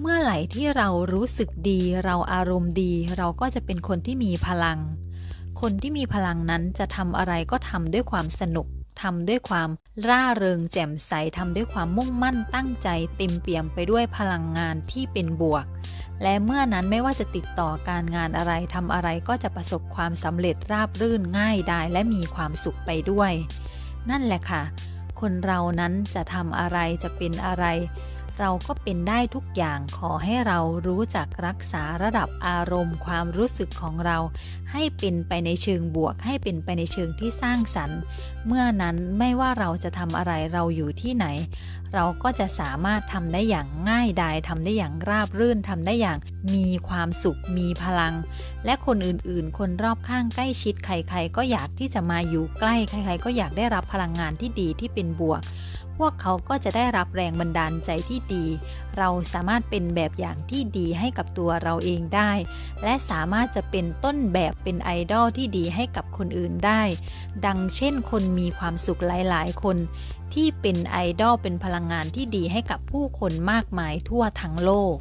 เมื่อไหร่ที่เรารู้สึกดี เราอารมณ์ดี เราก็จะเป็นคนที่มีพลัง คนที่มีพลังนั้นจะทำอะไรก็ทำด้วยความสนุกทำด้วยความร่าเริงแจ่มใสทำด้วยความมุ่งมั่นตั้งใจเต็มเปี่ยมไปด้วยพลังงานที่เป็นบวก และเมื่อนั้นไม่ว่าจะติดต่อการงานอะไรทำอะไรก็จะประสบความสำเร็จราบรื่นง่ายดายและมีความสุขไปด้วย นั่นแหละค่ะ คนเรานั้นจะทำอะไรจะเป็นอะไร เราก็เป็นได้ทุกอย่างขอให้เรารู้จักรักษาระดับอารมณ์ ความรู้สึกของเรา ให้เป็นไปในเชิงบวก ให้เป็นไปในเชิงที่สร้างสรรค์ เมื่อนั้นไม่ว่าเราจะทำอะไรเราอยู่ที่ไหน เราก็จะสามารถทำได้อย่างง่ายดายทำได้อย่างราบรื่นทำได้อย่างมีความสุขมีพลัง และคนอื่นๆ คนรอบข้างใกล้ชิดใคร ๆ ก็อยากที่จะมาอยู่ใกล้ใคร ๆ ก็อยากได้รับพลังงานที่ดีที่เป็นบวก พวกเขาก็จะได้รับแรงบันดาลใจที่ดี เราสามารถเป็นแบบอย่างที่ดีให้กับตัวเราเองได้ และสามารถจะเป็นต้นแบบเป็นไอดอลที่ดีให้กับคนอื่นได้ ดังเช่นคนมีความสุขหลายๆ คน ที่เป็นไอดอลเป็นพลังงานที่ดีให้กับผู้คนมากมายทั่วทั้งโลก